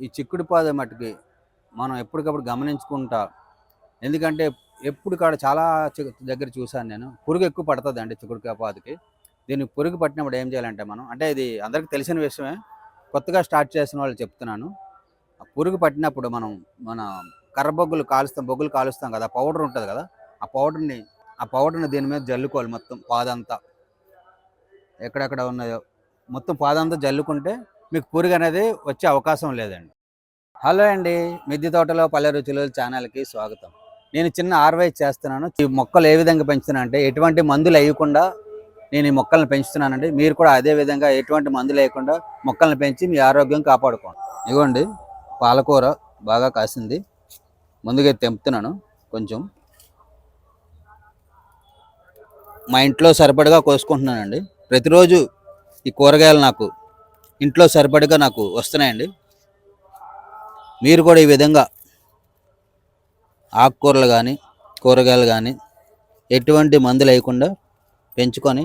ఈ చిక్కుడు పాద మట్టుకి మనం ఎప్పటికప్పుడు గమనించుకుంటా. ఎందుకంటే ఎప్పుడు కాడ చాలా దగ్గర చూశాను నేను. పురుగు ఎక్కువ పడుతుంది అండి చిక్కుడు పాదకి. దీనికి పురుగు పట్టినప్పుడు ఏం చేయాలంటే మనం అంటే ఇది అందరికీ తెలిసిన విషయమే. కొత్తగా స్టార్ట్ చేసిన వాళ్ళు చెప్తున్నాను. ఆ పురుగు పట్టినప్పుడు మనం మన కర్ర బొగ్గులు కాలుస్తాం బొగ్గులు కాలుస్తాం కదా పౌడర్ ఉంటుంది కదా ఆ పౌడర్ని ఆ పౌడర్ని దీని మీద జల్లుకోవాలి మొత్తం పాదంతా. ఎక్కడెక్కడ ఉన్నాయో. మొత్తం పాదంతా జల్లుకుంటే మీకు పురుగు అనేది వచ్చే అవకాశం లేదండి. హలో అండి మిద్దె తోటలో పల్లె రుచులు ఛానల్కి స్వాగతం. నేను చిన్న ఆర్వైజ్ చేస్తున్నాను. ఈ మొక్కలు ఏ విధంగా పెంచుతున్నా అంటే ఎటువంటి మందులు వేయకుండా నేను ఈ మొక్కలను పెంచుతున్నానండి. మీరు కూడా అదే విధంగా ఎటువంటి మందులు వేయకుండా మొక్కలను పెంచి మీ ఆరోగ్యం కాపాడుకోండి. ఇగోండి పాలకూర బాగా కాసింది. ముందుగా తెంపుతున్నాను కొంచెం. మా ఇంట్లో సరిపడగా కోసుకుంటున్నానండి. ప్రతిరోజు ఈ కూరగాయలు నాకు ఇంట్లో సరిపడగా నాకు వస్తున్నాయండి. మీరు కూడా ఈ విధంగా ఆకుకూరలు కానీ కూరగాయలు కానీ ఎటువంటి మందులు వేయకుండా పెంచుకొని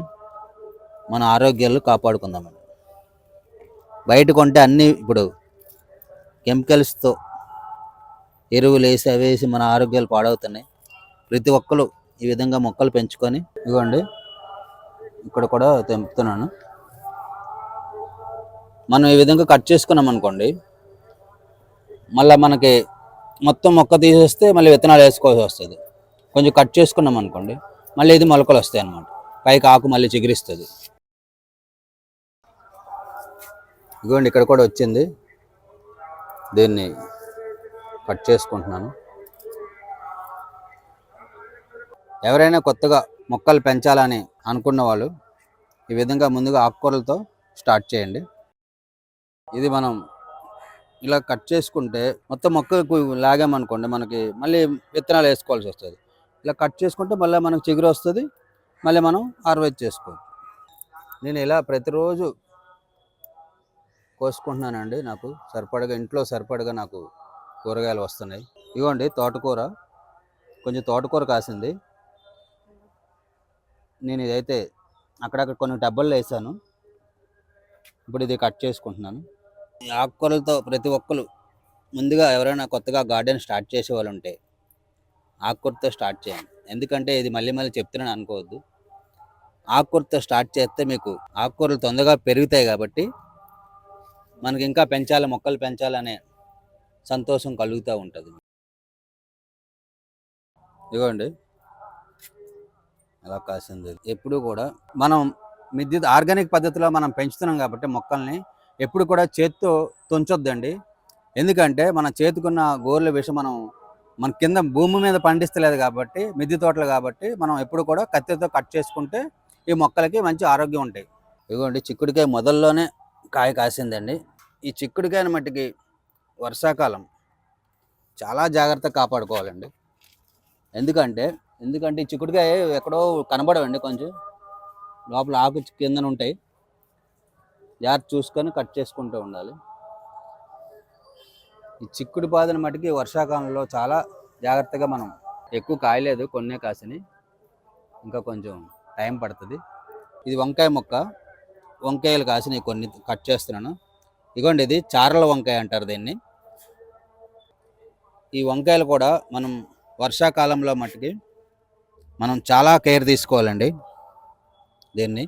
మన ఆరోగ్యాలు కాపాడుకుందామండి. బయట కొంటే అన్నీ ఇప్పుడు కెమికల్స్తో ఎరువులు వేసి అవి వేసి మన ఆరోగ్యాలు పాడవుతున్నాయి. ప్రతి ఒక్కరు ఈ విధంగా మొక్కలు పెంచుకొని ఇవ్వండి. ఇక్కడ కూడా తెంపుతున్నాను. మనం ఈ విధంగా కట్ చేసుకున్నాం అనుకోండి మళ్ళీ మనకి మొత్తం మొక్క తీసేస్తే మళ్ళీ విత్తనాలు వేసుకోవాల్సి వస్తుంది. కొంచెం కట్ చేసుకున్నాం అనుకోండి మళ్ళీ ఇది మొలకలు వస్తాయి అన్నమాట. పైకి ఆకు మళ్ళీ చిగురిస్తుంది. ఇదిగోండి ఇక్కడ కూడా వచ్చింది. దీన్ని కట్ చేసుకుంటున్నాను. ఎవరైనా కొత్తగా మొక్కలు పెంచాలని అనుకున్న వాళ్ళు ఈ విధంగా ముందుగా ఆకుకూరలతో స్టార్ట్ చేయండి. ఇది మనం ఇలా కట్ చేసుకుంటే మొత్తం మొక్కకు లాగామనుకోండి మనకి మళ్ళీ విత్తనాలు వేసుకోవాల్సి వస్తుంది. ఇలా కట్ చేసుకుంటే మళ్ళీ మనకు చిగురు వస్తుంది మళ్ళీ మనం హార్వెస్ట్ చేసుకోవచ్చు. నేను ఇలా ప్రతిరోజు కోసుకుంటున్నానండి నాకు సరిపడగా ఇంట్లో సరిపడగా నాకు కూరగాయలు వస్తున్నాయి. ఇవ్వండి తోటకూర కొంచెం తోటకూర కాసింది. నేను ఇదైతే అక్కడక్కడ కొన్ని డబ్బల్లో వేసాను. ఇప్పుడు ఇది కట్ చేసుకుంటున్నాను. ఆకుకూరలతో ప్రతి ఒక్కరు ముందుగా ఎవరైనా కొత్తగా గార్డెన్ స్టార్ట్ చేసే వాళ్ళు ఉంటే ఆకుకూరతో స్టార్ట్ చేయండి. ఎందుకంటే ఇది మళ్ళీ మళ్ళీ చెప్తున్నాను అనుకోవద్దు. ఆకుకూరతో స్టార్ట్ చేస్తే మీకు ఆకుకూరలు తొందరగా పెరుగుతాయి కాబట్టి మనకి ఇంకా పెంచాలి మొక్కలు పెంచాలనే సంతోషం కలుగుతూ ఉంటుంది. ఇదిగోండి ఎలా కాసింది? ఎప్పుడు కూడా మనం మిద్యుత్ ఆర్గానిక్ పద్ధతిలో మనం పెంచుతున్నాం కాబట్టి మొక్కల్ని ఎప్పుడు కూడా చేత్తో తుంచొద్దండి. ఎందుకంటే మన చేతికున్న గోర్ల విషయం మనం మన కింద భూమి మీద పండిస్తలేదు కాబట్టి మిద్దె తోటలు కాబట్టి మనం ఎప్పుడు కూడా కత్తితో కట్ చేసుకుంటే ఈ మొక్కలకి మంచి ఆరోగ్యం ఉంటాయి. ఇదిగోండి చిక్కుడికాయ మొదల్లోనే కాయ కాసిందండి. ఈ చిక్కుడికాయని మట్టికి వర్షాకాలం చాలా జాగ్రత్తగా కాపాడుకోవాలండి. ఎందుకంటే ఎందుకంటే ఈ చిక్కుడుకాయ ఎక్కడో కనబడవండి కొంచెం. లోపల ఆకు కిందన ఉంటాయి జాగ్రత్త చూసుకొని కట్ చేసుకుంటూ ఉండాలి. ఈ చిక్కుడు పాదన మటుకి వర్షాకాలంలో చాలా జాగ్రత్తగా మనం ఎక్కువ కాయలేదు కొన్నే కాసిని. ఇంకా కొంచెం టైం పడుతుంది. ఇది వంకాయ మొక్క. వంకాయలు కాసినవి కొన్ని కట్ చేస్తున్నాను. ఇగోండి ఇది చారల వంకాయ అంటారు దీన్ని. ఈ వంకాయలు కూడా మనం వర్షాకాలంలో మట్టుకి మనం చాలా కేర్ తీసుకోవాలండి దీన్ని.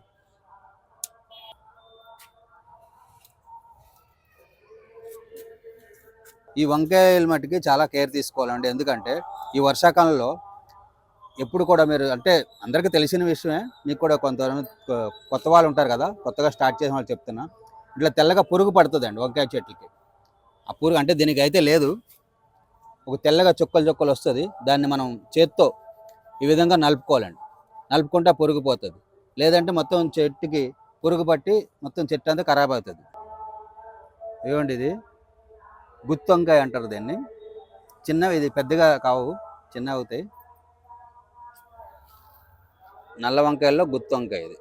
ఈ వంకాయలు మట్టుకి చాలా కేర్ తీసుకోవాలండి. ఎందుకంటే ఈ వర్షాకాలంలో ఎప్పుడు కూడా మీరు అంటే అందరికీ తెలిసిన విషయమే మీకు కూడా కొంత కొత్త వాళ్ళు ఉంటారు కదా కొత్తగా స్టార్ట్ చేసిన వాళ్ళు చెప్తున్నా. ఇట్లా తెల్లగా పురుగు పడుతుందండి వంకాయ చెట్లకి. ఆ పురుగు అంటే దీనికి అయితే లేదు. ఒక తెల్లగా చుక్కలు చుక్కలు వస్తుంది. దాన్ని మనం చేత్తో ఈ విధంగా నలుపుకోవాలండి. నలుపుకుంటే పురుగు పోతుంది. లేదంటే మొత్తం చెట్టుకి పురుగు పట్టి మొత్తం చెట్టు అంతా ఖరాబ్ అవుతుంది. ఏమండి ఇది. గుత్తి వంకాయ అంటారు దీన్ని. చిన్నవి ఇది పెద్దగా కావు చిన్నవి అవుతాయి. నల్ల వంకాయల్లో గుత్తి వంకాయ ఇది.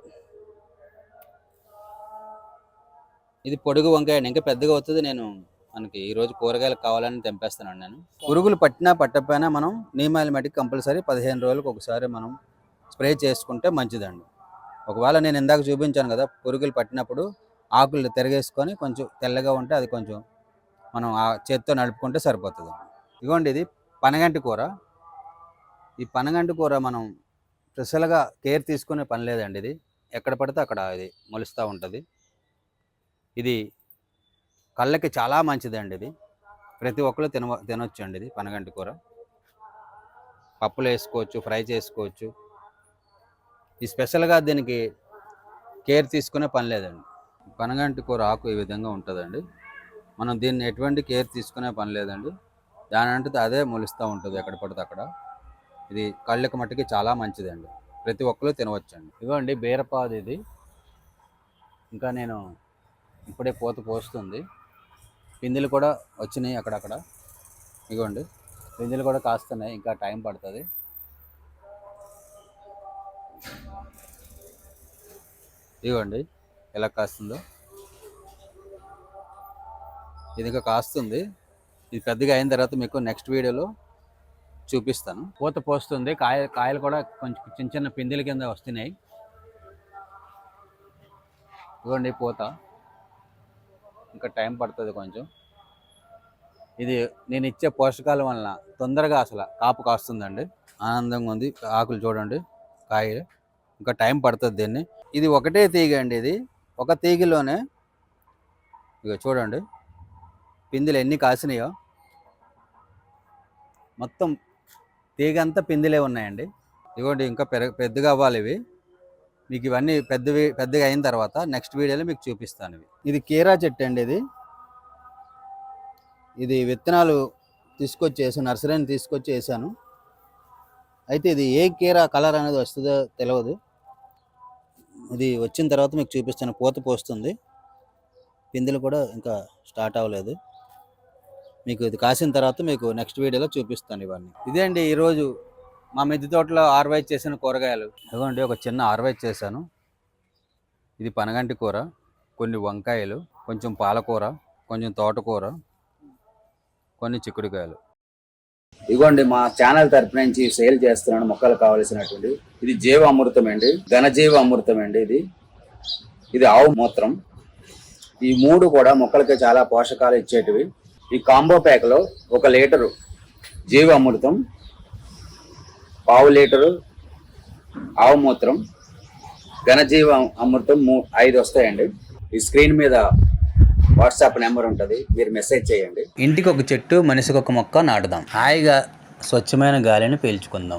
ఇది పొడుగు వంకాయ అండి. ఇంకా పెద్దగా అవుతుంది. నేను మనకి ఈరోజు కూరగాయలు కావాలని తెంపేస్తున్నాను నేను. పురుగులు పట్టినా పట్టకపోయినా మనం నియమాల మటుకు కంపల్సరీ పదిహేను రోజులకు ఒకసారి మనం స్ప్రే చేసుకుంటే మంచిదండి. ఒకవేళ నేను ఇందాక చూపించాను కదా పురుగులు పట్టినప్పుడు ఆకులు తిరగేసుకొని కొంచెం తెల్లగా ఉంటే అది కొంచెం మనం ఆ చేత్తో నడుపుకుంటే సరిపోతుంది. ఇదిగోండి ఇది పనగంటి కూర. ఈ పనగంటి కూర మనం స్పెషల్గా కేర్ తీసుకునే పని లేదండి ఇది. ఎక్కడ పడితే అక్కడ ఇది మొలుస్తూ ఉంటుంది. ఇది కళ్ళకి చాలా మంచిదండి ఇది. ప్రతి ఒక్కరు తిన తినొచ్చు అండి ఇది పనగంటి కూర. పప్పులు వేసుకోవచ్చు ఫ్రై చేసుకోవచ్చు. ఈ స్పెషల్గా దీనికి కేర్ తీసుకునే పని లేదండి. పనగంటి కూర ఆకు ఈ విధంగా ఉంటుందండి. మనం దీన్ని ఎటువంటి కేర్ తీసుకునే పని లేదండి. దాని అంటే అదే మొలుస్తూ ఉంటుంది ఎక్కడ పడితే అక్కడ. ఇది కళ్ళకి మట్టికి చాలా మంచిదండి. ప్రతి ఒక్కరు తినవచ్చండి. ఇదిగోండి బీరపాది ఇది. ఇంకా నేను ఇప్పుడే పోత పోస్తుంది. పిందెలు కూడా వచ్చినాయి అక్కడక్కడ. ఇదిగోండి పిందెలు కూడా కాస్తున్నాయి ఇంకా టైం పడుతుంది. ఇదిగోండి ఎలా కాస్తుందో. ఇది ఇంకా కాస్తుంది. ఇది పెద్దగా అయిన తర్వాత మీకు నెక్స్ట్ వీడియోలో చూపిస్తాను. పూత పోస్తుంది. కాయ కాయలు కూడా కొంచెం చిన్న చిన్న పిందెల కింద వస్తున్నాయి. ఇవ్వండి పూత. ఇంకా టైం పడుతుంది కొంచెం. ఇది నేను ఇచ్చే పోషకాల వలన తొందరగా అసలు కాపు కాస్తుందండి. ఆనందంగా ఉంది. ఆకులు చూడండి కాయ ఇంకా టైం పడుతుంది దీన్ని. ఇది ఒకటే తీగ అండి ఇది. ఒక తీగలోనే ఇక చూడండి. పిందెలు ఎన్ని కాసినాయో మొత్తం తీగ అంతా పిందెలే ఉన్నాయండి. ఇదిగోండి ఇంకా పెరగ పెద్దగా అవ్వాలి ఇవి. మీకు ఇవన్నీ పెద్దవి పెద్దగా అయిన తర్వాత నెక్స్ట్ వీడియోలో మీకు చూపిస్తాను ఇవి. ఇది కీరా చెట్టు అండి ఇది. ఇది విత్తనాలు తీసుకొచ్చేసి నర్సరీని తీసుకొచ్చి వేసాను అయితే ఇది ఏ కీరా కలర్ అనేది వస్తుందో తెలియదు ఇది వచ్చిన తర్వాత మీకు చూపిస్తాను పూత పోస్తుంది. పిందెలు కూడా ఇంకా స్టార్ట్ అవ్వలేదు. మీకు ఇది కాసిన తర్వాత మీకు నెక్స్ట్ వీడియోలో చూపిస్తాను ఇవన్నీ. ఇదే అండి ఈరోజు మా మిద్దె తోటలో ఆర్వైజ్ చేసిన కూరగాయలు. ఇదిగోండి ఒక చిన్న ఆర్వైజ్ చేశాను. ఇది పనగంటి కూర కొన్ని వంకాయలు కొంచెం పాలకూర కొంచెం తోటకూర కొన్ని చిక్కుడుకాయలు. ఇదిగోండి మా ఛానల్ తరపు నుంచి సేల్ చేస్తున్నాను మొక్కలు కావలసినటువంటి. ఇది జీవ అమృతం అండి. ఘనజీవ అమృతం అండి ఇది. ఇది ఆవు మూత్రం. ఈ మూడు కూడా మొక్కలకి చాలా పోషకాలు ఇచ్చేటివి. ఈ కాంబో ప్యాక్లో ఒక లీటరు జీవ అమృతం పావు లీటరు ఆవు మూత్రం ఘనజీవ అమృతం మూ ఐదు వస్తాయండి. ఈ స్క్రీన్ మీద వాట్సాప్ నెంబర్ ఉంటుంది మీరు మెసేజ్ చేయండి. ఇంటికి ఒక చెట్టు మనిషికి ఒక మొక్క నాటుదాం. హాయిగా స్వచ్ఛమైన గాలిని పీల్చుకుందాం.